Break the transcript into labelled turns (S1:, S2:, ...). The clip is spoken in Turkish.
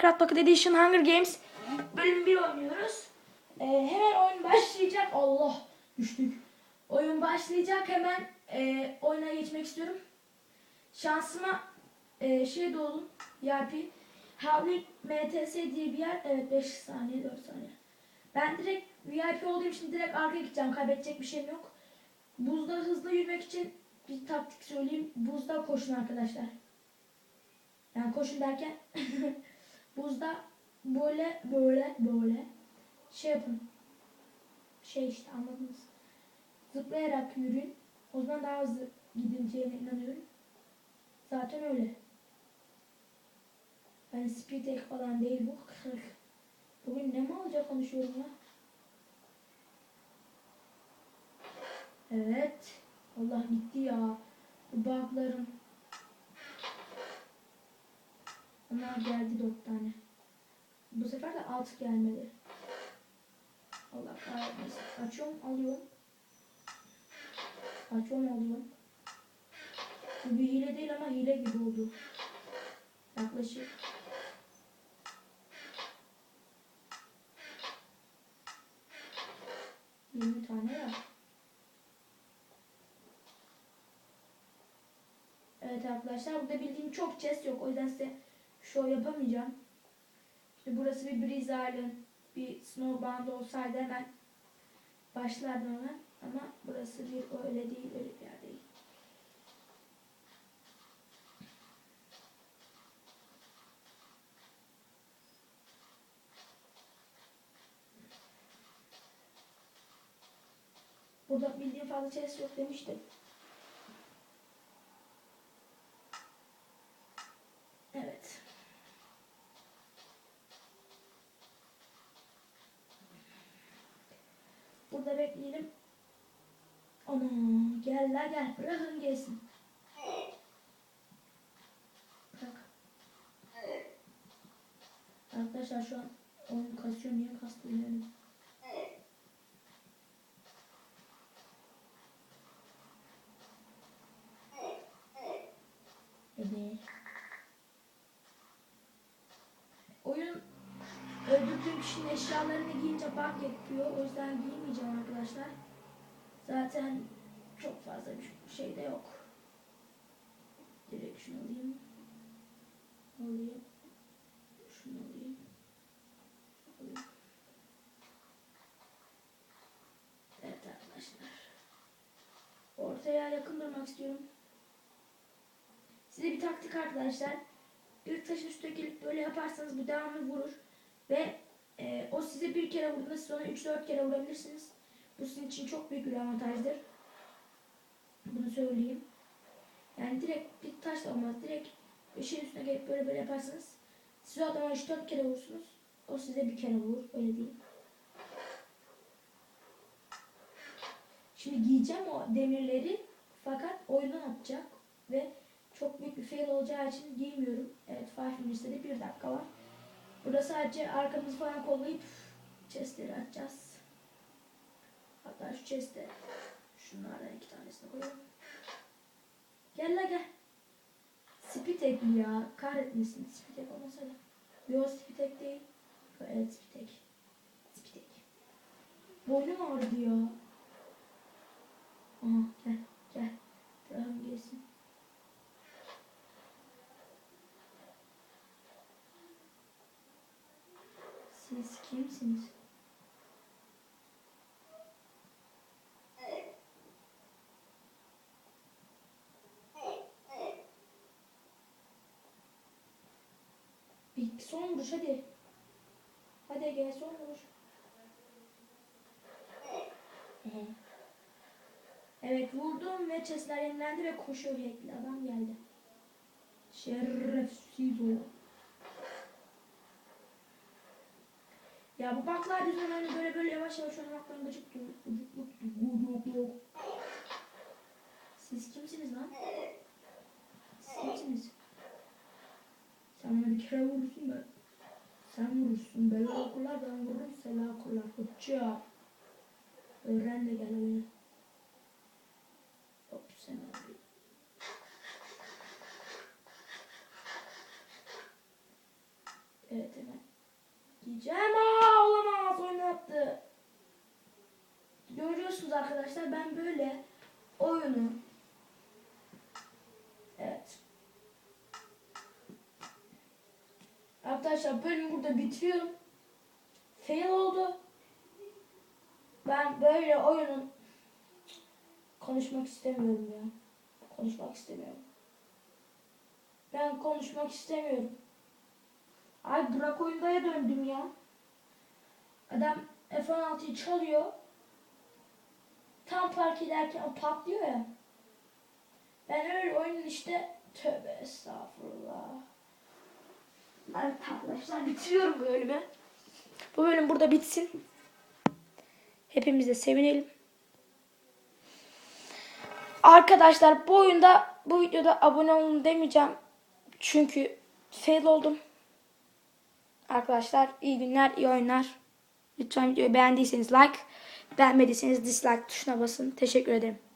S1: Minecraft Pocket Edition Hunger Games bölüm 1 oynuyoruz. Ee, hemen oyun başlayacak. Allah düştük. Oyun başlayacak hemen e, oyuna geçmek istiyorum. Şansıma e, şey doğdum. VIP. Havlik MTS diye bir yer. Evet 5 saniye 4 saniye. Ben direkt VIP olduğum için direkt arkaya gideceğim. Kaybedecek bir şeyim yok. Buzda hızlı yürümek için bir taktik söyleyeyim. Buzda koşun arkadaşlar. Yani koşun derken buzda böyle böyle böyle şey yapın. Şey işte anladınız. Zıplayarak yürüyün. O zaman daha hızlı gidileceğine inanıyorum. Zaten öyle. Yani speed hack falan değil bu. Bugün ne mi alacak konuşuyorum ya. Evet. Allah gitti ya. Bu buglarım. Onlar geldi dört tane. Bu sefer de altı gelmedi. Allah kahretmesin. Açıyorum alıyorum. Açıyorum alıyorum. Bu bir hile değil ama hile gibi oldu. Yaklaşık. Yirmi tane ya. Evet arkadaşlar burada bildiğim çok chest yok. O yüzden size show yapamayacağım. İşte burası bir Breeze Island, bir Snowbound olsaydı hemen başlardım hemen. Ama burası bir öyle değil, öyle bir yer değil. Burada bildiğim fazla chest yok demiştim. Evet. Burada bekleyelim. Ana gel la gel. Bırakın gelsin. Bırak. Arkadaşlar şu an oyun kasıyor. Niye kastı. Evet. Oyun öldürdüğüm kişinin eşyalarını giyince bug yapıyor. O yüzden giymeyeceğim arkadaşlar. Zaten çok fazla bir şey de yok. Direkt şunu alayım. Alayım. Şunu alayım. alayım. Evet arkadaşlar. Ortaya yakın durmak istiyorum. Size bir taktik arkadaşlar. Bir taşın üstüne gelip böyle yaparsanız bu devamlı vurur. Ve e, o size bir kere vurduğunda siz ona 3-4 kere vurabilirsiniz. Bu sizin için çok büyük bir avantajdır. Bunu söyleyeyim. Yani direkt bir taş olmaz. Direkt bir şeyin üstüne gelip böyle böyle yaparsanız siz o adama 3-4 kere vurursunuz. O size bir kere vurur. Öyle değil. Şimdi giyeceğim o demirleri fakat oyundan atacak ve çok büyük bir fail olacağı için giymiyorum. Evet 5 minutes'te de 1 dakika var. Burada sadece arkamızı falan kollayıp chestleri açacağız. Hatta şu chest'e şunlardan iki tanesini koyalım. Gel la gel. Spitek mi ya? Kahretmesin. Spitek olmasa da. Yo Spitek değil. Yo, evet Spitek. Spitek. Boynum ağrıdı ya. Aha gel gel. Bırakın gelsin. Siz kimsiniz? Bir son vuruş hadi. Hadi gel son vuruş. Evet vurdum ve chestler yenilendi ve koşuyor hackli adam geldi. Şerefsiz o. Ya bu baklar yüzünden hani böyle böyle yavaş yavaş oynamaktan gıcık gıcık Siz kimsiniz lan? Siz kimsiniz? Sen bana bir kere vurursun ben. Sen vurursun. Bela okurlar ben vururum. Sela okurlar. Hoşça. Öğren de gel oyuna. Hop sen abi. Evet hemen. Giyeceğim. Aa oynattı. Görüyorsunuz arkadaşlar ben böyle oyunu Evet. Arkadaşlar bölümü burada bitiriyorum. Fail oldu. Ben böyle oyunun konuşmak istemiyorum ya. Konuşmak istemiyorum. Ben konuşmak istemiyorum. Ay bırak oyundaya döndüm ya. Adam F-16'yı çalıyor. Tam park ederken patlıyor ya. Ben öyle oyunun işte tövbe estağfurullah. Evet arkadaşlar bitiriyorum bu bölümü. Bu bölüm burada bitsin. Hepimiz de sevinelim. Arkadaşlar bu oyunda bu videoda abone olun demeyeceğim. Çünkü fail oldum. Arkadaşlar iyi günler, iyi oyunlar. Lütfen videoyu beğendiyseniz like, beğenmediyseniz dislike tuşuna basın. Teşekkür ederim.